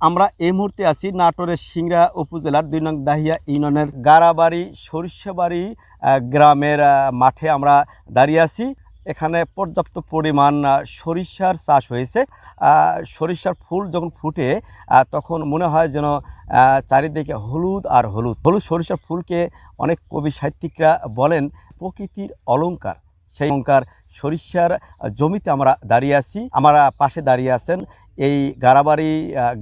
আমরা এই মুহূর্তে আছি নাটোরের সিংড়া উপজেলার দুই নং দাহিয়া ইউনিয়নের গারাবাড়ি, সরিষাবাড়ি গ্রামের মাঠে আমরা দাঁড়িয়ে আছি। এখানে পর্যাপ্ত পরিমাণ সরিষার চাষ হয়েছে। সরিষার ফুল যখন ফুটে তখন মনে হয় যেন চারিদিকে হলুদ আর হলুদ। হলুদ সরিষার ফুলকে অনেক কবি সাহিত্যিকরা বলেন, প্রকৃতির অলঙ্কার সেই অলংকার সরিষার জমিতে আমরা দাঁড়িয়ে আছি। আমরা পাশে দাঁড়িয়ে আছেন এই গারাবাড়ি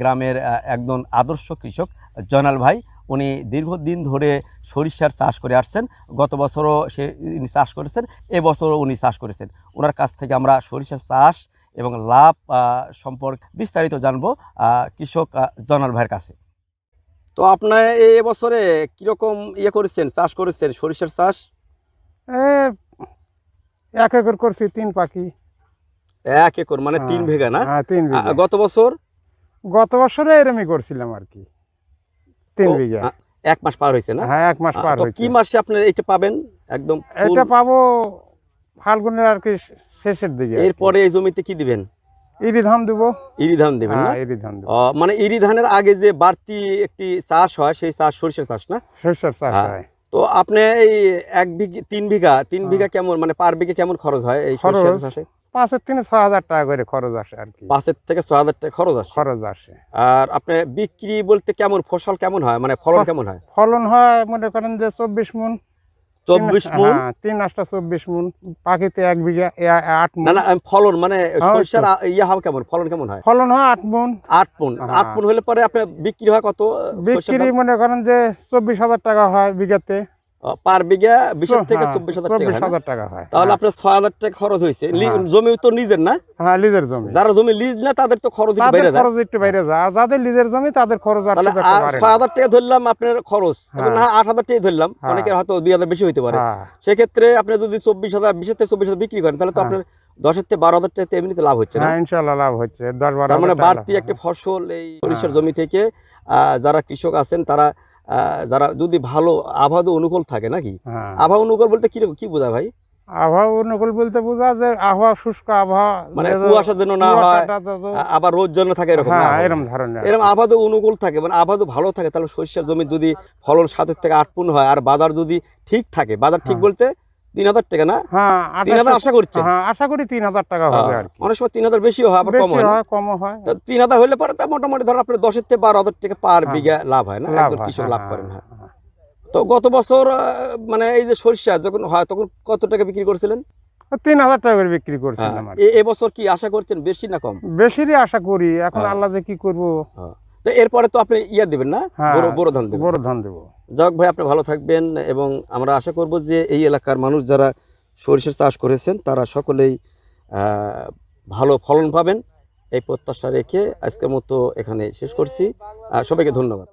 গ্রামের একজন আদর্শ কৃষক জয়নাল ভাই। উনি দীর্ঘদিন ধরে সরিষার চাষ করে আসছেন। গত বছরও সে উনি চাষ করেছেন এবছরও উনি চাষ করেছেন। ওনার কাছ থেকে আমরা সরিষার চাষ এবং লাভ সম্পর্কে বিস্তারিত জানব কৃষক আহ, জয়নাল ভাইয়ের কাছে। তো আপনার এই বছরে কীরকম ইয়ে করেছেন চাষ করেছেন সরিষার চাষ? এ এক একর করছি তিন পাখি। এক একর মানে তিন হ্যাঁ, বিঘা না? হ্যাঁ তিন বিঘা। গত বছর? গত বছরে এরমই করছিলাম আর কি। তিন বিঘা। এক মাস পার হয়েছে না? হ্যাঁ এক মাস পার হয়েছে। কি মাসে আপনি এটা পাবেন? একদম এটা পাবো ফাল্গুনের আর কি শেষের দিকে এরপরে এই জমিতে কি দিবেন? ইরি ধান দেবো। ইরি ধান দিবেন না? হ্যাঁ ইরি ধান দেবো। মানে ইরি ধানের আগে যে বাড়তি একটি চাষ হয় সেই চাষ সরিষার চাষ না? সরষের চাষ হ্যাঁ। হয় তো আপনি এই এক বিঘে তিন বিঘা তিন বিঘা কেমন মানে পার বিঘে কেমন খরচ হয় এই সরষের চাষে? পাঁচের থেকে ছ হাজার টাকা করে খরচ আসে আর কি। পাঁচের থেকে ছ হাজার টাকা খরচ আসে? খরচ আসে। আর আপনি বিক্রি বলতে কেমন ফসল কেমন হয়? মানে ফলন কেমন হয়? ফলন হয় মনে করেন যে চব্বিশ মন চব্বিশ মন? তিন আটটা চব্বিশ মন পাখিতে এক বিঘা আট মন। না ফলন মানে হ্যাঁ, সরিষার ইয়ে হবে কেমন? ফলন কেমন হয়? ফলন হয় আট মন। আট পুন হ্যাঁ। আট পুন হলে পরে আপনার বিক্রি হয় কত বিক্রি মনে করেন যে চব্বিশ হাজার টাকা হয় বিঘাতে। পার বিঘা চ- থেকে হ্যাঁ, চব্বিশ হাজার টাকা হয় টাকা হয় তাহলে হ্যাঁ। আপনার ছয় হাজার টাকা খরচ হয়েছে হ্যাঁ। জমি তো নিজের না হ্যাঁ লিজের জমি যারা জমি লিজ না তাদের তো খরচ একটু যায় খরচ একটু বাইরে যায় আর যাদের লিজের জমি তাদের খরচ আর ছয় হাজার টাকা ধরলাম আপনার খরচ হ্যাঁ। না আট হাজার টাকা ধরলাম হ্যাঁ। অনেকের হয়তো দুই হাজার বেশি হইতে পারে হ্যাঁ, সেক্ষেত্রে আপনি যদি চব্বিশ হাজার বিশের থেকে চব্বিশ হাজার বিক্রি করেন তাহলে তো হ্যাঁ। আপনার দশের থেকে বারো হাজার টাকা এমনিতে লাভ হচ্ছে না হ্যাঁ ইনশাল্লাহ লাভ হচ্ছে দশ বারো মানে বাড়তি। একটা ফসল এই সরিষার হ্যাঁ। জমি থেকে আহ, যারা কৃষক আছেন তারা যারা যদি ভালো আবহাওয়া অনুকূল থাকে নাকি? হ্যাঁ। আবহাওয়া অনুকূল বলতে কি কি বোঝা ভাই? আবহাওয়া অনুকূল বলতে বোঝা যে আবহাওয়া শুষ্ক আবহাওয়া মানে কুয়াশার কুয়াশা যেন না হয় আবার রোদ যেন থাকে এরকম হ্যাঁ এরকম ধরনের। এরকম আবহাওয়া অনুকূল থাকে মানে আবহাওয়া ভালো থাকে তাহলে সরিষার জমি যদি ফলন সাতের থেকে আট পুন হয় আর বাজার যদি ঠিক থাকে বাজার ঠিক হ্যাঁ। বলতে তিন হাজার টাকা না? হ্যাঁ তিন হাজার আঠাশ আশা হ্যাঁ আশা করি তিন হাজার টাকা হবে আর অনেক সময় তিন হাজার বেশিও হয় আবার কম হয় না? হয় তো তিন হাজার হলে পরে তা মোটামুটি ধর আপনার দশের থেকে বারো হাজার টাকা পার হ্যাঁ। বিঘা লাভ হয় না? একজন কৃষক হ্যাঁ, লাভ হ্যাঁ, করেন হ্যাঁ। হ্যাঁ। তো গত বছর মানে এই যে সরিষা যখন হয় তখন কত টাকা বিক্রি করছিলেন? তিন হাজার টাকা করে বিক্রি হ্যাঁ, করছিলাম এবছর কি আশা করছেন বেশি না কম? বেশিরই আশা করি। এখন হ্যাঁ। আল্লাহ যে কি করব? তো এরপরে তো আপনি ইয়া দেবেন না? হ্যাঁ, বড় বড় ধান দেবেন। বড় ধান দেবো। যাক ভাই আপনি ভালো থাকবেন এবং আমরা আশা করব যে এই এলাকার মানুষ যারা সরিষার চাষ করেছেন তারা সকলেই ভালো ফলন পাবেন। এই প্রত্যাশা রেখে আজকের মতো এখানে শেষ করছি। সবাইকে ধন্যবাদ।